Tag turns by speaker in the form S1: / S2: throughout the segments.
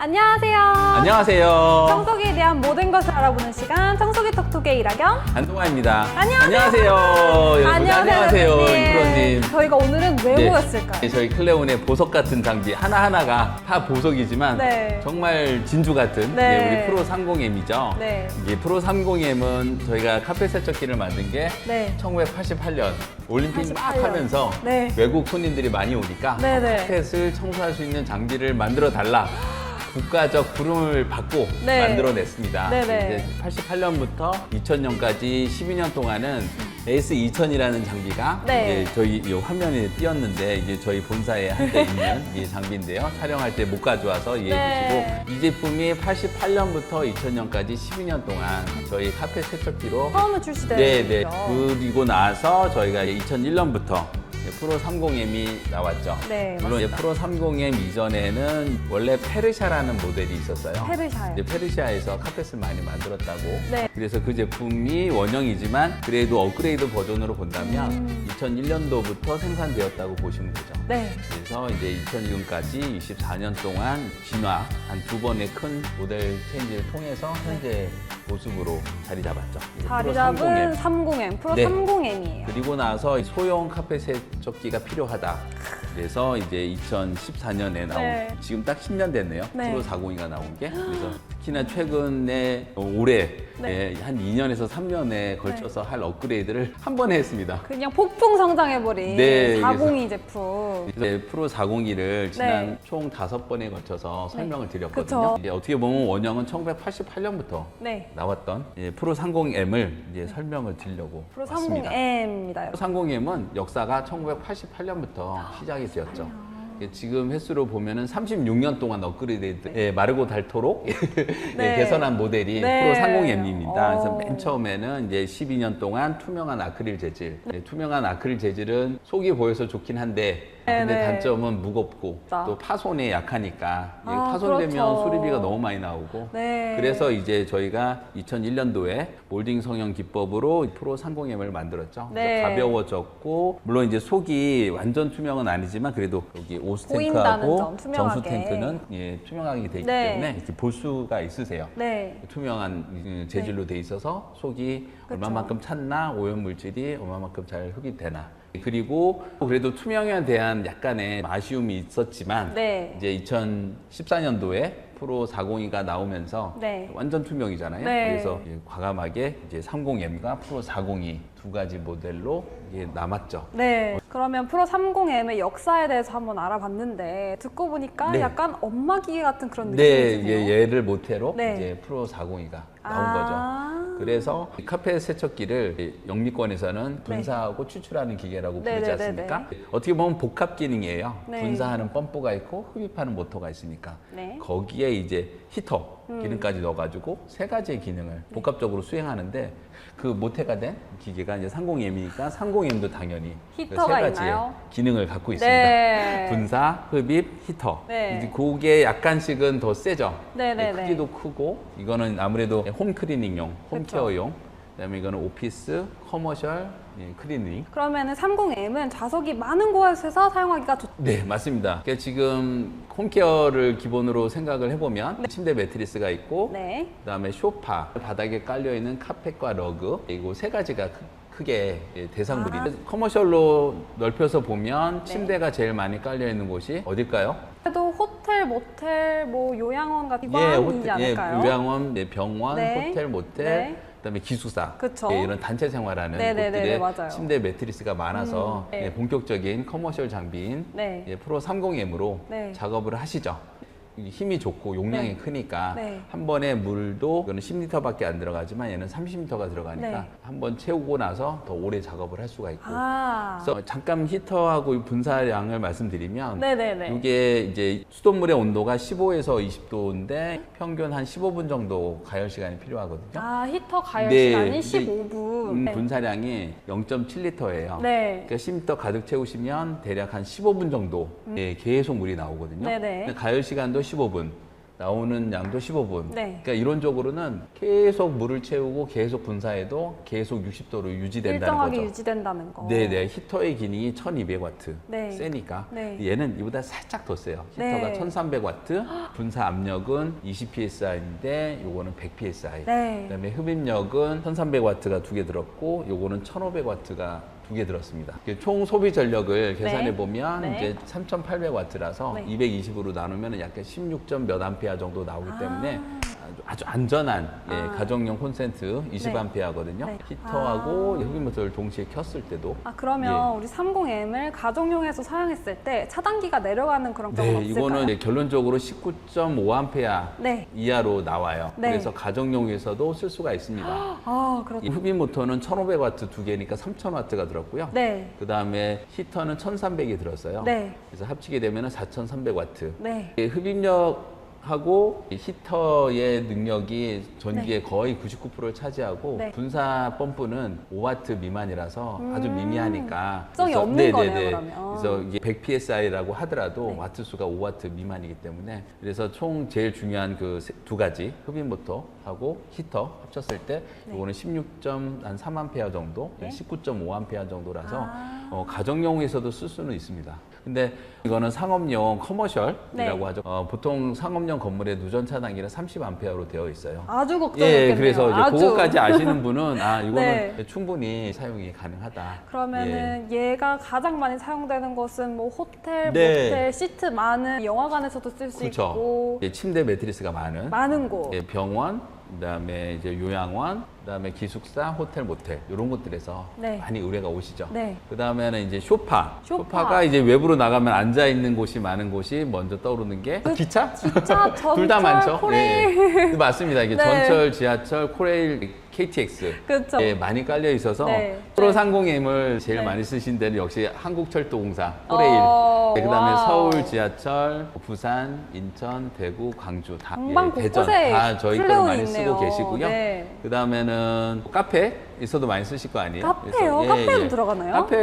S1: 안녕하세요.
S2: 안녕하세요.
S1: 청소기에 대한 모든 것을 알아보는 시간 청소기 톡톡의 이라경.
S2: 안동아입니다.
S1: 안녕하세요.
S2: 안녕하세요. 여러분, 안녕하세요. 임프로님.
S1: 저희가 오늘은 왜
S2: 네.
S1: 모였을까요?
S2: 네, 저희 클레온의 보석 같은 장비 하나하나가 다 보석이지만
S1: 네.
S2: 정말 진주 같은
S1: 네.
S2: 네, 우리 프로 30M이죠.
S1: 네.
S2: 이게 프로 30M은 저희가 카페 세척기를 만든 게
S1: 네.
S2: 1988년 올림픽 막
S1: 88년.
S2: 하면서
S1: 네.
S2: 외국 손님들이 많이 오니까
S1: 네, 네.
S2: 카펫을 청소할 수 있는 장비를 만들어 달라. 국가적 부름을 받고
S1: 네.
S2: 만들어냈습니다.
S1: 네, 네.
S2: 88년부터 2000년까지 12년 동안은 S2000이라는 장비가
S1: 네.
S2: 이제 저희 이 화면에 띄었는데 이게 저희 본사에 한대 있는 이 장비인데요. 촬영할 때 못 가져와서 이해해
S1: 네.
S2: 주시고 이 제품이 88년부터 2000년까지 12년 동안 저희 카페 세척기로
S1: 처음에 출시된
S2: 네, 네.
S1: 거죠.
S2: 그리고 나서 저희가 2001년부터 프로 30M이 나왔죠.
S1: 네,
S2: 물론 이제. 프로 30M 이전에는 원래 페르샤라는 모델이 있었어요.
S1: 페르샤요.
S2: 이제 페르시아에서 카펫을 많이 만들었다고.
S1: 네.
S2: 그래서 그 제품이 원형이지만 그래도 업그레이드 버전으로 본다면
S1: 음.
S2: 2001년도부터 생산되었다고 보시면 되죠.
S1: 네.
S2: 그래서 이제 2006년까지 24년 동안 진화 한 두 번의 큰 모델 체인지를 통해서 현재 모습으로 자리 잡았죠.
S1: 자리 잡은
S2: 30M.
S1: 30M, 프로
S2: 네.
S1: 30M이에요.
S2: 그리고 나서 소형 세 척기가 필요하다. 그래서 이제 2014년에 나온
S1: 네.
S2: 지금 딱 10년 됐네요.
S1: 네.
S2: 프로 40이가 나온 게. 그래서 특히나 최근에 올해
S1: 네.
S2: 예, 한 2년에서 3년에 걸쳐서 할 업그레이드를 한 번에 했습니다.
S1: 그냥 폭풍 성장해버린
S2: 네,
S1: 40이 제품.
S2: 이제 프로 402를 지난
S1: 네.
S2: 총 다섯 번에 걸쳐서 설명을 드렸거든요.
S1: 그쵸.
S2: 이제 어떻게 보면 원형은 1988년부터
S1: 네.
S2: 나왔던 이제 프로 30M을 이제 설명을 드리려고
S1: 프로
S2: 왔습니다.
S1: 30M입니다. 여러분.
S2: 30M은 역사가 1988년부터 시작이 되었죠. 예, 지금 횟수로 보면은 36년 동안 업그레이드, 예, 마르고 닳도록 예,
S1: 네.
S2: 개선한 모델이
S1: 네.
S2: 프로 30M입니다. 그래서
S1: 어.
S2: 맨 처음에는 이제 12년 동안 투명한 아크릴 재질. 예, 투명한 아크릴 재질은 속이 보여서 좋긴 한데,
S1: 네,
S2: 근데
S1: 네.
S2: 단점은 무겁고
S1: 맞다.
S2: 또 파손에 약하니까
S1: 아,
S2: 파손되면
S1: 그렇죠.
S2: 수리비가 너무 많이 나오고
S1: 네.
S2: 그래서 이제 저희가 2001년도에 몰딩 성형 기법으로 프로 30M을 만들었죠.
S1: 네.
S2: 가벼워졌고 물론 이제 속이 완전 투명은 아니지만 그래도 여기 오스
S1: 보인다는
S2: 탱크하고
S1: 점, 투명하게.
S2: 정수 탱크는 예, 투명하게 되어 있기
S1: 네.
S2: 때문에 이렇게 볼 수가 있으세요.
S1: 네.
S2: 투명한 음, 재질로 돼 있어서 속이 얼마만큼 찼나 오염 물질이 얼마만큼 잘 흡입되나 그리고 그래도 투명에 대한 약간의 아쉬움이 있었지만
S1: 네.
S2: 이제 2014년도에 프로 402가 나오면서
S1: 네.
S2: 완전 투명이잖아요.
S1: 네.
S2: 그래서 이제 과감하게 이제 30M과 프로 402 두 가지 모델로 이게 남았죠.
S1: 네. 그러면 프로 30M의 역사에 대해서 한번 알아봤는데 듣고 보니까
S2: 네.
S1: 약간 엄마 기계 같은 그런
S2: 네,
S1: 느낌이 드네요.
S2: 이게 얘를 모태로
S1: 네.
S2: 이제 프로 402가 나온
S1: 아.
S2: 거죠. 그래서 이 카페 세척기를 영미권에서는 분사하고 추출하는 기계라고
S1: 네,
S2: 부르지
S1: 네, 네,
S2: 않습니까? 어떻게 보면 복합 기능이에요.
S1: 네.
S2: 분사하는 펌프가 있고 흡입하는 모터가 있으니까
S1: 네. 음.
S2: 거기에 이제 히터 기능까지 넣어가지고 세 가지의 기능을 복합적으로 수행하는데 그 모태가 된 기계가 이제 30M이니까 30M도 당연히 그
S1: 히터가
S2: 세 가지의
S1: 있나요?
S2: 기능을 갖고 있습니다.
S1: 네.
S2: 분사, 흡입, 히터.
S1: 네.
S2: 이제 그게 약간씩은 더 세죠.
S1: 네, 네, 네.
S2: 크기도 크고 이거는 아무래도 홈 클리닝용, 홈
S1: 그쵸.
S2: 케어용. 그다음에 이거는 오피스, 커머셜 예, 클리닝.
S1: 그러면은 30M은 좌석이 많은 곳에서 사용하기가 좋.
S2: 네, 맞습니다. 그러니까 지금 홈케어를 기본으로 생각을 해보면 침대 매트리스가 있고
S1: 네.
S2: 그다음에 쇼파, 바닥에 깔려 있는 카펫과 러그 이거 세 가지가 크- 크게 예, 대상물이. 커머셜로 넓혀서 보면
S1: 아. 네.
S2: 침대가 제일 많이 깔려 있는 곳이 어딜까요?
S1: 그래도 호텔, 모텔, 뭐 요양원 같은
S2: 예,
S1: 기관이지 않을까요?
S2: 요양원, 예, 병원,
S1: 네.
S2: 호텔, 모텔,
S1: 네.
S2: 그다음에 기숙사,
S1: 그쵸.
S2: 예, 이런 단체 생활하는
S1: 네네네네,
S2: 곳들에
S1: 맞아요.
S2: 침대 매트리스가 많아서
S1: 음, 네.
S2: 예, 본격적인 커머셜 장비인
S1: 네.
S2: 예, 프로 30M으로
S1: 네.
S2: 작업을 하시죠. 이 힘이 좋고 용량이
S1: 네.
S2: 크니까
S1: 네.
S2: 한 번에 물도 이거는 10리터밖에 안 들어가지만 얘는 30리터가 들어가니까
S1: 네.
S2: 한번 채우고 나서 더 오래 작업을 할 수가 있고.
S1: 아.
S2: 그래서 잠깐 히터하고 분사량을 말씀드리면
S1: 네네네.
S2: 이게 이제 수돗물의 온도가 15에서 20도인데 평균 한 15분 정도 가열 시간이 필요하거든요.
S1: 아, 히터 가열
S2: 네,
S1: 시간이
S2: 근데
S1: 15분.
S2: 음,
S1: 네.
S2: 분사량이 0.7리터예요.
S1: 네.
S2: 그러니까 10리터 가득 채우시면 대략 한 15분 정도 예, 계속 물이 나오거든요.
S1: 네네.
S2: 가열 시간도 15분. 나오는 양도 15분.
S1: 네.
S2: 그러니까 이론적으로는 계속 물을 채우고 계속 분사해도 계속 60도로 유지된다는
S1: 일정하게
S2: 거죠.
S1: 유지된다는 거.
S2: 네네 히터의 기능이 1200와트
S1: 네.
S2: 세니까
S1: 네.
S2: 얘는 이보다 살짝 더 세요 히터가
S1: 네.
S2: 1300와트 분사 압력은 20psi인데 요거는 100psi
S1: 네.
S2: 그다음에 흡입력은 1300와트가 두 개 들었고 요거는 1500와트가 두 개 들었습니다 총 소비 전력을 계산해
S1: 네.
S2: 보면
S1: 네.
S2: 이제 3800와트라서
S1: 네.
S2: 220으로 나누면 약간 16점 몇 암페어 정도 나오기
S1: 아.
S2: 때문에 아주, 아주 안전한 예,
S1: 아.
S2: 가정용 콘센트 20암페어거든요
S1: 네.
S2: 히터하고
S1: 아.
S2: 흡입모터를 동시에 켰을 때도
S1: 아 그러면
S2: 예.
S1: 우리 30M을 가정용에서 사용했을 때 차단기가 내려가는 그런 경우는
S2: 네,
S1: 없을까요?
S2: 이거는 이제 결론적으로 19.5A
S1: 네.
S2: 이하로 나와요.
S1: 네.
S2: 그래서 가정용에서도 쓸 수가 있습니다.
S1: 아 그렇죠.
S2: 이 흡입 모터는 1,500와트 두 개니까 3,000와트가 들었고요.
S1: 네.
S2: 그 다음에 히터는 1,300이 들었어요.
S1: 네.
S2: 그래서 합치게 되면 4,300와트.
S1: 네.
S2: 흡입력 하고 이 히터의 능력이 전기의 거의 99%를 차지하고
S1: 네.
S2: 분사 펌프는 5와트 미만이라서 아주 미미하니까
S1: 음. 특성이
S2: 그래서-
S1: 없는
S2: 네네네.
S1: 거네요, 그러면.
S2: 그래서 이게 100 psi라고 하더라도
S1: 네.
S2: 와트 수가 5와트 미만이기 때문에 그래서 총 제일 중요한 그 두 가지 흡입 모터하고 히터 합쳤을 때
S1: 네.
S2: 이거는 16.3A 정도,
S1: 네.
S2: 19.5A 정도라서
S1: 아.
S2: 어, 가정용에서도 쓸 수는 있습니다. 근데 이거는 상업용 커머셜이라고
S1: 네.
S2: 하죠. 어, 보통 상업용 건물에 누전 차단기는 30A로 되어 있어요.
S1: 아주 걱정했겠네요.
S2: 예, 그래서 이제
S1: 아주.
S2: 그거까지 아시는 분은 아 이거는
S1: 네.
S2: 충분히 사용이 가능하다.
S1: 그러면은 얘가 가장 많이 사용되는 것은 뭐 호텔,
S2: 네.
S1: 모텔, 시트 많은 영화관에서도 쓸 수
S2: 그렇죠.
S1: 있고
S2: 예, 침대 매트리스가 많은
S1: 많은 곳.
S2: 예, 병원, 그다음에 이제 요양원, 그다음에 기숙사, 호텔, 모텔 이런 곳들에서
S1: 네.
S2: 많이 의뢰가 오시죠.
S1: 네.
S2: 그다음에는 이제 쇼파.
S1: 쇼파.
S2: 가 이제 외부로 나가면 앉아 있는 곳이 많은 곳이 먼저 떠오르는 게
S1: 그
S2: 기차?
S1: 기차,
S2: 둘다
S1: 전철,
S2: 많죠.
S1: 코레일.
S2: 예, 예. 맞습니다. 이게
S1: 네.
S2: 전철, 지하철, 코레일, KTX
S1: 그렇죠.
S2: 예, 많이 깔려 있어서
S1: 네.
S2: 프로 상공임을 제일
S1: 네.
S2: 많이 쓰신 데는 역시 한국철도공사 코레일.
S1: 어,
S2: 네, 그다음에
S1: 와우.
S2: 서울 지하철, 부산, 인천, 대구, 광주 다
S1: 방방
S2: 예, 대전
S1: 곳곳에
S2: 다 저희 거를 많이
S1: 있네요.
S2: 쓰고 계시고요.
S1: 네.
S2: 그다음에는 카페 있어도 많이 쓰실 거 아니에요?
S1: 카페요?
S2: 그래서,
S1: 카페도 들어가나요?
S2: 카페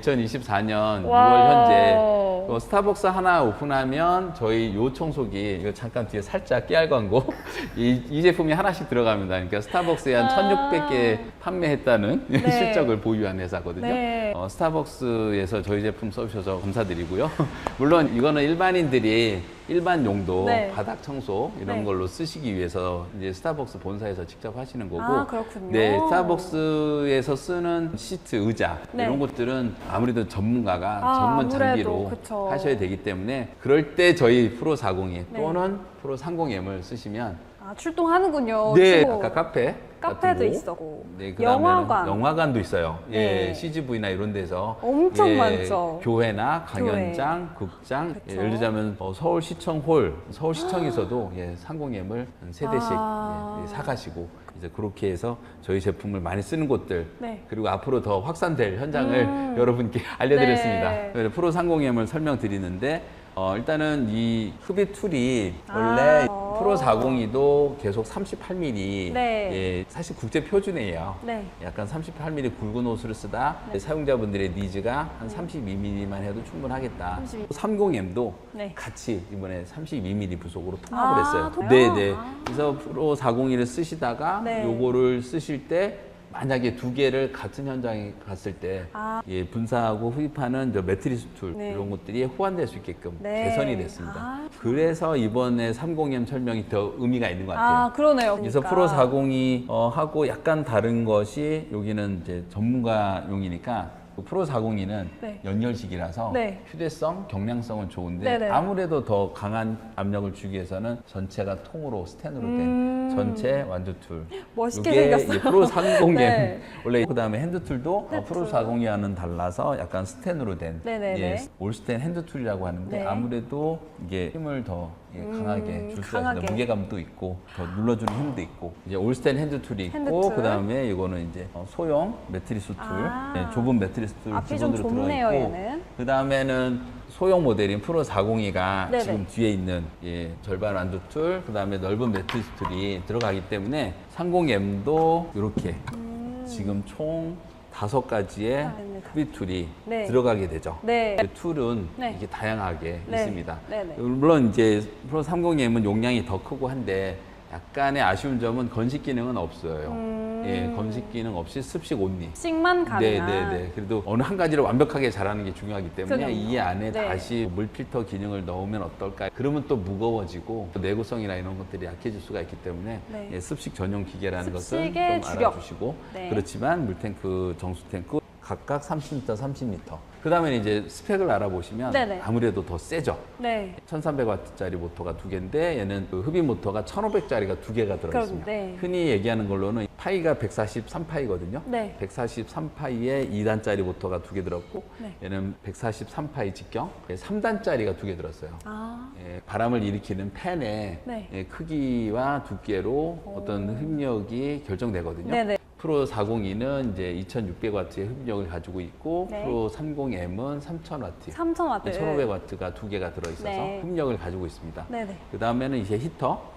S2: 2024년 6월
S1: 와우.
S2: 현재 어, 스타벅스 하나 오픈하면 저희 요 청소기 이거 잠깐 뒤에 살짝 깨알 광고 이, 이 제품이 하나씩 들어갑니다. 그러니까 스타벅스에 한
S1: 아.
S2: 1,600개 판매했다는
S1: 네.
S2: 실적을 보유한 회사거든요.
S1: 네.
S2: 어, 스타벅스에서 저희 제품 써주셔서 감사드리고요. 물론 이거는 일반인들이 일반 용도
S1: 네.
S2: 바닥 청소 이런
S1: 네.
S2: 걸로 쓰시기 위해서 이제 스타벅스 본사에서 직접 하시는 거고
S1: 아, 그렇군요.
S2: 네, 스타벅스에서 쓰는 시트, 의자
S1: 네.
S2: 이런 것들은 아무래도 전문가가
S1: 아,
S2: 전문 장비로
S1: 그쵸.
S2: 하셔야 되기 때문에 그럴 때 저희 프로 40이
S1: 네.
S2: 또는 프로 30M을 쓰시면
S1: 아, 출동하는군요.
S2: 네,
S1: 또.
S2: 아까 카페
S1: 카페도 있었고.
S2: 네,
S1: 영화관.
S2: 영화관도 있어요.
S1: 네.
S2: 예, CGV나 이런 데서
S1: 엄청
S2: 예,
S1: 많죠.
S2: 교회나 강연장, 극장, 예,
S1: 그쵸.
S2: 예를 들자면 어, 서울시청 홀, 서울시청에서도 예, 상공엠을 세 대씩
S1: 아.
S2: 예, 예, 사가시고 이제 그렇게 해서 저희 제품을 많이 쓰는 곳들
S1: 네.
S2: 그리고 앞으로 더 확산될 현장을
S1: 음.
S2: 여러분께 알려드렸습니다.
S1: 네.
S2: 프로 상공엠을 설명드리는데 어, 일단은 이 흡입 툴이
S1: 아.
S2: 원래
S1: 어.
S2: 프로 402도 계속 38mm
S1: 네.
S2: 예, 사실 국제 표준이에요.
S1: 네.
S2: 약간 38mm 굵은 옷을 쓰다 사용자분들의 니즈가 한 32mm만 해도 충분하겠다.
S1: 32.
S2: 30M도
S1: 네.
S2: 같이 이번에 32mm 부속으로 통합을
S1: 아,
S2: 했어요.
S1: 통합?
S2: 네네.
S1: 아.
S2: 그래서 프로 401을 쓰시다가
S1: 네.
S2: 요거를 쓰실 때 만약에 두 개를 같은 현장에 갔을 때
S1: 아.
S2: 예, 분사하고 흡입하는 저 매트리스 툴
S1: 네.
S2: 이런 것들이 호환될 수 있게끔
S1: 네.
S2: 개선이 됐습니다.
S1: 아.
S2: 그래서 이번에 30M 설명이 더 의미가 있는 것 같아요.
S1: 아, 그러네요.
S2: 그래서
S1: 그러니까.
S2: 프로 402 어, 하고 약간 다른 것이 여기는 이제 전문가용이니까 그 프로 402는
S1: 네.
S2: 연열식이라서
S1: 네.
S2: 휴대성, 경량성은 좋은데
S1: 네네.
S2: 아무래도 더 강한 압력을 주기 위해서는 전체가 통으로 스텐으로 된
S1: 음.
S2: 전체 완두 툴.
S1: 멋있게
S2: 이게
S1: 생겼어요.
S2: 이 프로 30M
S1: 네.
S2: 원래 그다음에 핸드 툴도 어,
S1: 핸드
S2: 프로
S1: 툴.
S2: 402와는 달라서 약간 스텐으로 된. 예, 올스텐 핸드 툴이라고 하는데
S1: 네.
S2: 아무래도 이게 힘을 더 예, 강하게
S1: 음,
S2: 줄 수가
S1: 강하게.
S2: 무게감도 있고 더 눌러주는 힘도 있고 이제 올스텐 핸드 툴이 있고
S1: 핸드 툴.
S2: 그다음에 이거는 이제 어, 소형 매트리스 툴
S1: 아.
S2: 네, 좁은 매트리스 툴
S1: 앞이 좀
S2: 기본으로
S1: 좁네요,
S2: 들어 있고
S1: 얘는.
S2: 그다음에는 소형 모델인 프로 402가
S1: 네네.
S2: 지금 뒤에 있는 예, 절반 완두 툴 그 다음에 넓은 매트리스 툴이 들어가기 때문에 30M도 이렇게
S1: 음.
S2: 지금 총 다섯 가지의
S1: 아닙니다.
S2: 흡입 툴이
S1: 네.
S2: 들어가게 되죠.
S1: 네.
S2: 그 툴은
S1: 네.
S2: 이게 다양하게
S1: 네.
S2: 있습니다.
S1: 네, 네.
S2: 물론 이제 프로 30M은 용량이 더 크고 한데 약간의 아쉬운 점은 건식 기능은 없어요.
S1: 음.
S2: 예, 건식 기능 없이 습식 온리.
S1: 식만
S2: 네,
S1: 가능한.
S2: 네, 네. 그래도 어느 한 가지를 완벽하게 잘하는 게 중요하기 때문에
S1: 그럼요.
S2: 이 안에
S1: 네.
S2: 다시 물필터 기능을 넣으면 어떨까? 그러면 또 무거워지고 또 내구성이나 이런 것들이 약해질 수가 있기 때문에
S1: 네.
S2: 예, 습식 전용 기계라는 것은
S1: 습식의
S2: 좀
S1: 주력.
S2: 알아주시고
S1: 네.
S2: 그렇지만 물탱크, 정수탱크 각각 30m, 30m. 그 다음에 이제 스펙을 알아보시면
S1: 네네.
S2: 아무래도 더 세죠.
S1: 네.
S2: 1300W짜리 모터가 두 개인데 얘는 그 흡입 모터가 1500짜리가 두 개가 들어
S1: 그럼,
S2: 있습니다.
S1: 네.
S2: 흔히 얘기하는 걸로는 파이가 143파이거든요.
S1: 네.
S2: 143파이에 2단짜리 모터가 두 개 들었고
S1: 네.
S2: 얘는 143파이 직경 3단짜리가 두 개 들었어요.
S1: 아.
S2: 예, 바람을 일으키는 팬의
S1: 네.
S2: 예, 크기와 두께로 어떤 흡력이 결정되거든요.
S1: 네네.
S2: 프로 402는 이제 2600W의 흡력을 가지고 있고
S1: 네.
S2: 프로 30M은 3000W.
S1: 3,000와트.
S2: 1500W가 두 개가 들어 있어서
S1: 네.
S2: 흡력을 가지고 있습니다.
S1: 네 네.
S2: 그 다음에는 이제 히터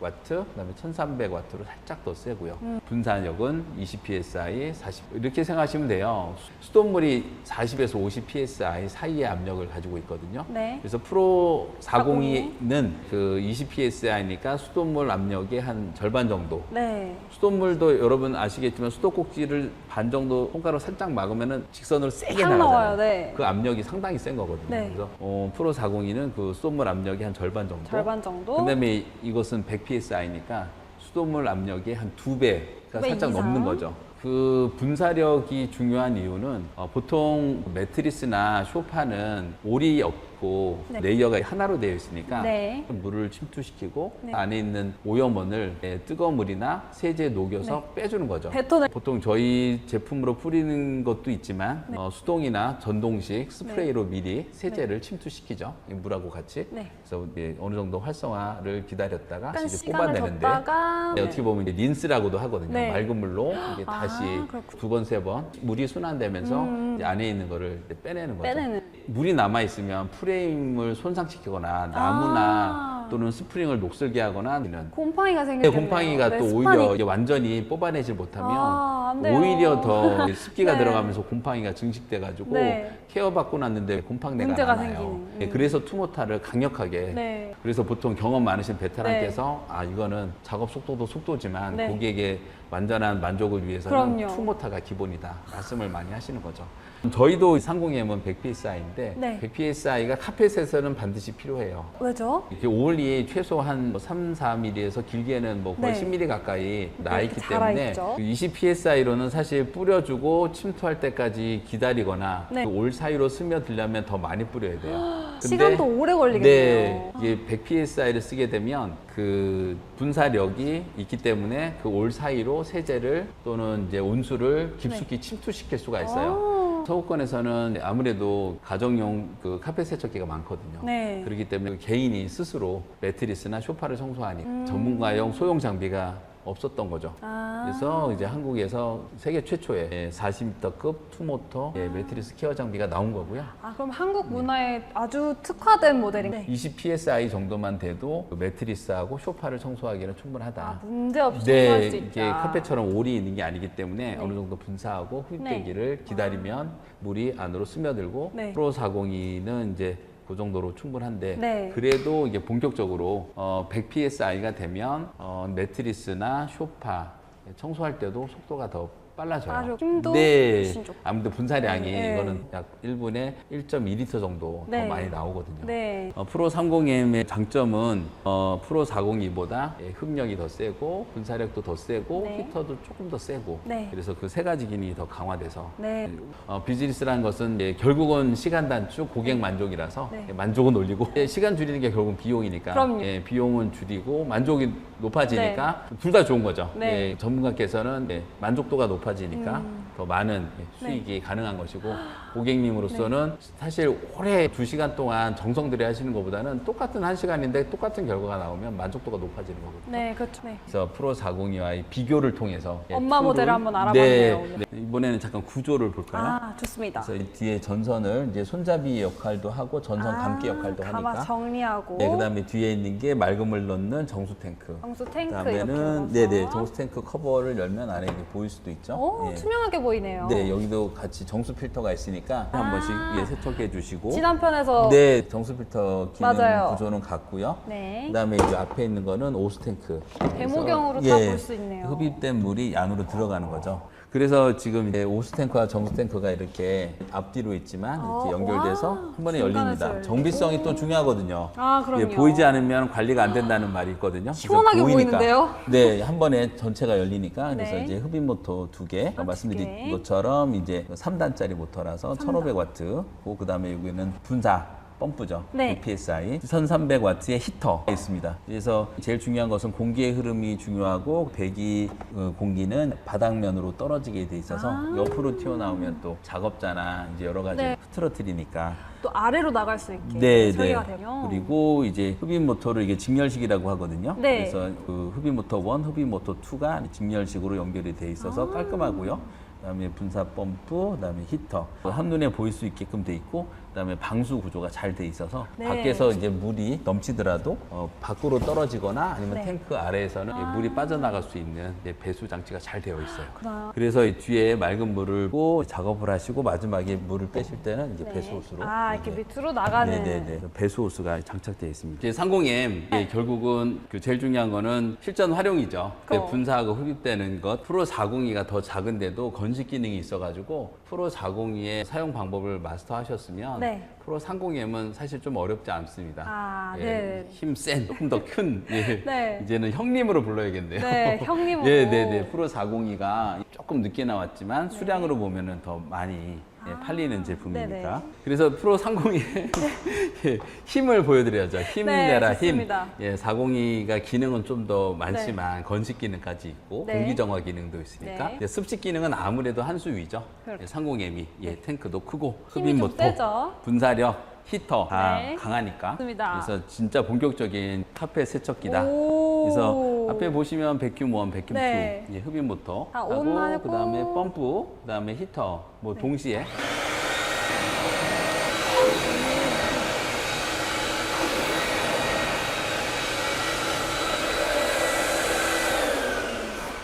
S2: 1200W, 그다음에 1300W로 살짝 더 세고요.
S1: 음.
S2: 분산력은 20 psi, 40 이렇게 생각하시면 돼요. 수- 수돗물이 40에서 50 psi 사이의 압력을 가지고 있거든요.
S1: 네.
S2: 그래서 프로 402는 그20 psi니까 수돗물 압력의 한 절반 정도.
S1: 네.
S2: 수돗물도 여러분 아시겠지만 수도꼭지를 반 정도 손가락 살짝 막으면은 직선으로 세게
S1: 탁
S2: 나가잖아요.
S1: 네.
S2: 그 압력이 상당히 센 거거든요.
S1: 네.
S2: 그래서 어, 프로 402는 그 수돗물 압력이 한 절반 정도.
S1: 절반 정도.
S2: 그다음에 이것은 100 psi니까 수돗물 압력이 한 두 배가 살짝
S1: 이상.
S2: 넘는 거죠. 그 분사력이 중요한 이유는 어, 보통 매트리스나 쇼파는 올이 없 고
S1: 네.
S2: 레이어가 하나로 되어 있으니까
S1: 네.
S2: 물을 침투시키고
S1: 네.
S2: 안에 있는 오염원을 예, 뜨거운 물이나 세제에 녹여서 빼주는 거죠.
S1: 뱉어내.
S2: 보통 저희 제품으로 뿌리는 것도 있지만
S1: 네.
S2: 어, 수동이나 전동식 스프레이로 미리 세제를 침투시키죠. 이 물하고 같이.
S1: 네.
S2: 그래서 이제 어느 정도 활성화를 기다렸다가
S1: 약간
S2: 이제
S1: 시간을
S2: 뽑아내는데
S1: 뒀다가
S2: 네, 어떻게 보면 이제 린스라고도 하거든요.
S1: 네.
S2: 맑은 물로 이게
S1: 아,
S2: 다시
S1: 그렇구나.
S2: 두 번 세 번 물이 순환되면서
S1: 음.
S2: 이제 안에 있는 거를 이제 빼내는 거죠.
S1: 빼내는.
S2: 물이 남아 있으면 프레임을 손상시키거나 나무나
S1: 아.
S2: 또는 스프링을 녹슬게 하거나 이런
S1: 곰팡이가
S2: 네,
S1: 생기겠네요.
S2: 곰팡이가
S1: 네,
S2: 또. 오히려 이제 완전히 뽑아내질 못하면
S1: 아, 안 돼요.
S2: 오히려 더 습기가
S1: 네.
S2: 들어가면서 곰팡이가 증식돼가지고
S1: 네.
S2: 케어 받고 났는데 곰팡내가
S1: 문제가
S2: 나요.
S1: 생기는.
S2: 네,
S1: 음.
S2: 그래서 투모타를 강력하게
S1: 네.
S2: 그래서 보통 경험 많으신 베테랑께서 아 이거는 작업 속도도 속도지만
S1: 네.
S2: 고객의 완전한 만족을 위해서는
S1: 그럼요.
S2: 투모타가 기본이다 말씀을 많이 하시는 거죠. 저희도 30M은 100 psi인데
S1: 네.
S2: 100 psi가 카펫에서는 반드시 필요해요.
S1: 왜죠?
S2: 이렇게 올이 최소 한 3, 4mm에서 길게는 뭐 거의
S1: 네.
S2: 10mm 가까이 나 있기
S1: 이렇게 자라
S2: 때문에
S1: 있죠.
S2: 20 psi로는 사실 뿌려주고 침투할 때까지 기다리거나
S1: 네.
S2: 그올 사이로 스며들려면 더 많이 뿌려야 돼요. 근데
S1: 시간도 오래 걸리겠네요.
S2: 네, 이게 100 psi를 쓰게 되면 그 분사력이 있기 때문에 그 올 사이로 세제를 또는 이제 온수를 깊숙이 침투시킬 수가 있어요. 서구권에서는 아무래도 가정용 그 카펫 세척기가 많거든요.
S1: 네.
S2: 그렇기 때문에 개인이 스스로 매트리스나 소파를 청소하니까
S1: 음.
S2: 전문가용 소형 장비가 없었던 거죠.
S1: 아.
S2: 그래서 이제 한국에서 세계 최초의 40m급 투모터 예, 매트리스 케어 장비가 나온 거고요.
S1: 아, 그럼 한국 문화에 아주 특화된 모델인 네.
S2: 20 psi 정도만 돼도 그 매트리스하고 소파를 청소하기는 충분하다.
S1: 아, 문제 없이 청소할
S2: 네,
S1: 수 있다.
S2: 이게 카펫처럼 올이 있는 게 아니기 때문에
S1: 네.
S2: 어느 정도 분사하고 흡입되기를 기다리면 물이 안으로 스며들고
S1: 네.
S2: 프로 402는 이제 그 정도로 충분한데
S1: 네.
S2: 그래도 이게 본격적으로 어, 100 psi가 되면 어, 매트리스나 소파 청소할 때도 속도가 더 빨라져요.
S1: 아주 힘도
S2: 네,
S1: 훨씬 좋고.
S2: 아무래도 분사량이
S1: 네.
S2: 이거는 약 1분에 1.2리터 정도
S1: 네.
S2: 더 많이 나오거든요.
S1: 네.
S2: 어, 프로 30M의 장점은 어, 프로 402보다 예, 흡력이 더 세고 분사력도 더 세고
S1: 네.
S2: 히터도 조금 더 세고
S1: 네.
S2: 그래서 그 세 가지 기능이 더 강화돼서
S1: 네.
S2: 어, 비즈니스라는 것은 예, 결국은 시간 단축, 고객 만족이라서
S1: 네.
S2: 예, 만족은 올리고 예, 시간 줄이는 게 결국은 비용이니까
S1: 그럼요.
S2: 예, 비용은 줄이고 만족이 높아지니까 둘다 좋은 거죠.
S1: 네.
S2: 예, 전문가께서는 예, 만족도가 높아 지니까
S1: 음.
S2: 더 많은 예,
S1: 네.
S2: 수익이 가능한 것이고 고객님으로서는 사실 오래 두 시간 동안 정성 들여 하시는 것보다는 똑같은 한 시간인데 똑같은 결과가 나오면 만족도가 높아지는 거거든요.
S1: 네, 그렇죠. 네.
S2: 그래서 프로 402와의 비교를 통해서 예,
S1: 엄마 모델을 한번 알아봤네요,
S2: 네. 네. 이번에는 잠깐 구조를 볼까요?
S1: 아, 좋습니다.
S2: 그래서 이 뒤에 전선을 이제 손잡이 역할도 하고 전선 감기 역할도
S1: 아,
S2: 하니까.
S1: 정리하고
S2: 네, 그다음에 뒤에 있는 게물 넣는 정수 탱크.
S1: 정수 탱크
S2: 그다음에는. 네네 정수 탱크 커버를 열면 안에 이게 보일 수도 있죠.
S1: 오,
S2: 예.
S1: 투명하게 보이네요.
S2: 네, 여기도 같이 정수 필터가 있으니까 한
S1: 아.
S2: 번씩 예, 세척해 주시고.
S1: 지난 편에서
S2: 네, 정수 필터 기능
S1: 맞아요.
S2: 구조는 같고요.
S1: 네.
S2: 그다음에 이제 앞에 있는 거는 오스탱크.
S1: 데모경으로 다 볼 수 있네요.
S2: 흡입된 물이 안으로 들어가는 거죠. 그래서 지금 이제 오스탱크와 정수 탱크가 이렇게 앞뒤로 있지만 이렇게
S1: 아,
S2: 연결돼서
S1: 와.
S2: 한 번에 열립니다.
S1: 열리고.
S2: 정비성이 또 중요하거든요.
S1: 아, 그럼요.
S2: 예, 보이지 않으면 관리가 안 된다는 말이 있거든요. 그래서
S1: 시원하게
S2: 보이니까.
S1: 보이는데요?
S2: 네, 한 번에 전체가 열리니까 그래서
S1: 네.
S2: 이제 흡입 모터 두 개,
S1: 아,
S2: 말씀드린
S1: 두 개.
S2: 것처럼 이제 3단짜리 모터라서 1,500와트, 그 다음에 여기는 분사 펌프죠.
S1: 네.
S2: PSI 1300와트의 히터가 있습니다. 그래서 제일 중요한 것은 공기의 흐름이 중요하고 배기 어, 공기는 바닥면으로 떨어지게 돼 있어서
S1: 아.
S2: 옆으로 튀어나오면 또 작업자나 이제 여러 가지
S1: 네.
S2: 흐트러뜨리니까
S1: 또 아래로 나갈 수 있게
S2: 네,
S1: 처리가
S2: 네.
S1: 되면
S2: 그리고 이제 흡입 모터를 이게 직렬식이라고 하거든요.
S1: 네.
S2: 그래서 그 흡입 모터 1, 흡입 모터 2가 직렬식으로 연결이 돼 있어서
S1: 아.
S2: 깔끔하고요. 그다음에 분사 펌프, 그다음에 히터 한눈에 보일 수 있게끔 돼 있고, 그다음에 방수 구조가 잘 돼 있어서
S1: 네.
S2: 밖에서 이제 물이 넘치더라도 어, 밖으로 떨어지거나 아니면
S1: 네.
S2: 탱크 아래에서는
S1: 아.
S2: 물이 빠져나갈 수 있는 이제 배수 장치가 잘 되어 있어요.
S1: 그렇구나.
S2: 그래서 이 뒤에 맑은 물을 고 작업을 하시고 마지막에 물을 빼실 때는 이제
S1: 네.
S2: 배수 호스로
S1: 아 이렇게
S2: 이제
S1: 밑으로 나가는
S2: 네네네. 배수 호스가 장착되어 있습니다. 이제 300M 예, 결국은 그 제일 중요한 거는 실전 활용이죠. 네, 분사하고 흡입되는 것. 프로 402가 더 작은데도 건식 기능이 있어가지고 프로 402의 사용 방법을 마스터하셨으면
S1: 네.
S2: 프로 300M은 사실 좀 어렵지 않습니다.
S1: 아,
S2: 예,
S1: 네.
S2: 힘센 조금 더 큰 예,
S1: 네.
S2: 이제는 형님으로 불러야겠네요.
S1: 네, 형님으로.
S2: 예, 네, 네. 프로 402가 조금 늦게 나왔지만 수량으로 보면은 더 많이 예,
S1: 아,
S2: 팔리는 제품이니까.
S1: 네네.
S2: 그래서 프로 302의 예, 힘을 보여드려야죠. 힘
S1: 네,
S2: 내라
S1: 좋습니다.
S2: 힘. 예, 402가 기능은 좀 더 많지만 건식 기능까지 있고
S1: 네.
S2: 공기 정화 기능도 있으니까
S1: 네.
S2: 이제 습식 기능은 아무래도 한 수 위죠.
S1: 그렇죠.
S2: 예, 302이 예, 탱크도 크고
S1: 힘이
S2: 흡입
S1: 좀
S2: 모터,
S1: 세죠.
S2: 분사력, 히터 다
S1: 네.
S2: 강하니까.
S1: 맞습니다.
S2: 그래서 진짜 본격적인 카페 세척기다.
S1: 오.
S2: 그래서 앞에 보시면 백큐ම් 원, 백큐ම්
S1: 네.
S2: 투, 예, 흡입 모터
S1: 다
S2: 하고
S1: 온하고.
S2: 그다음에 펌프, 그다음에 히터 뭐
S1: 네.
S2: 동시에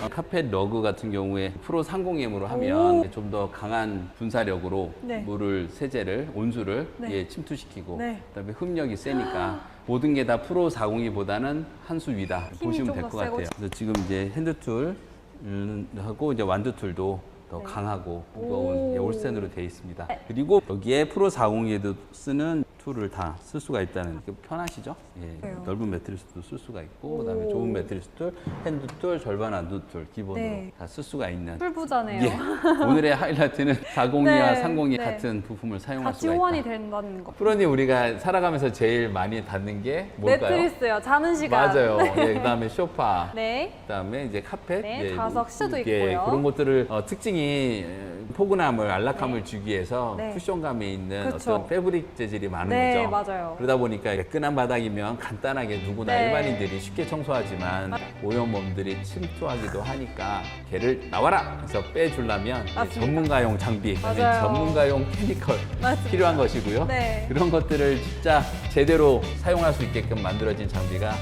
S2: 카펫 러그 같은 경우에 프로 30M으로 하면 좀 더 강한 분사력으로
S1: 네.
S2: 물을 세제를 온수를
S1: 네.
S2: 예, 침투시키고
S1: 네.
S2: 그다음에 흡력이 세니까 모든 게 다 프로 402보다는 한 수 위다 보시면 좀될더것 같아요. 그래서 지금 이제 핸드툴 음, 하고 이제 완두툴도 더
S1: 네.
S2: 강하고
S1: 오.
S2: 무거운 예, 올스텐으로 되어 있습니다.
S1: 네.
S2: 그리고 여기에 프로 402에도 쓰는 툴을 다 쓸 수가 있다는 게 편하시죠? 예,
S1: 그래요.
S2: 넓은 매트리스도 쓸 수가 있고
S1: 오.
S2: 그다음에 좁은 매트리스 툴, 핸드 툴, 절반 완두 툴 기본으로
S1: 네.
S2: 다 쓸 수가 있는
S1: 풀부자네요.
S2: 예. 오늘의 하이라이트는 402와
S1: 네,
S2: 302
S1: 네.
S2: 같은 부품을 사용할
S1: 같이
S2: 수가
S1: 호환이
S2: 있다.
S1: 된다는 거.
S2: 프로님 우리가 살아가면서 제일 많이 닿는 게 뭘까요?
S1: 매트리스요. 자는 시간.
S2: 맞아요.
S1: 네.
S2: 예, 그다음에 소파.
S1: 네.
S2: 그다음에 이제 카펫,
S1: 네,
S2: 예,
S1: 좌석 시트도
S2: 예,
S1: 있고요.
S2: 그런 것들을 어, 특징이 에, 포근함을 안락함을 주기 위해서
S1: 네.
S2: 쿠션감에 있는
S1: 그쵸.
S2: 어떤 패브릭 재질이 많은
S1: 네,
S2: 거죠.
S1: 맞아요.
S2: 그러다 보니까 매끈한 바닥이면 간단하게 누구나
S1: 네.
S2: 일반인들이 쉽게 청소하지만 오염범들이 침투하기도 하니까 걔를 나와라. 그래서 빼주려면 이
S1: 맞습니다.
S2: 전문가용 장비, 그다음에
S1: 맞아요.
S2: 전문가용 케미컬
S1: 맞습니다.
S2: 필요한 것이고요.
S1: 네.
S2: 그런 것들을 진짜 제대로 사용할 수 있게끔 만들어진 장비가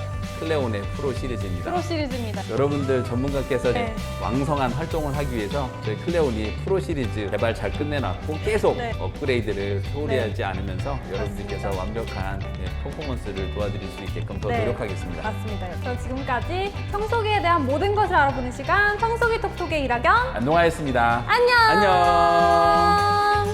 S2: 클레온의 프로 시리즈입니다.
S1: 프로 시리즈입니다.
S2: 여러분들 전문가께서
S1: 네.
S2: 왕성한 활동을 하기 위해서 저희 클레온이 프로 시리즈 개발 잘 끝내놨고 계속
S1: 네.
S2: 업그레이드를 소홀히 하지 않으면서 여러분들께서 완벽한 예, 퍼포먼스를 도와드릴 수 있게끔 더
S1: 네.
S2: 노력하겠습니다.
S1: 맞습니다. 그럼 지금까지 청소기에 대한 모든 것을 알아보는 시간 청소기 톡톡의 이라경
S2: 안동하였습니다.
S1: 안녕.
S2: 안녕.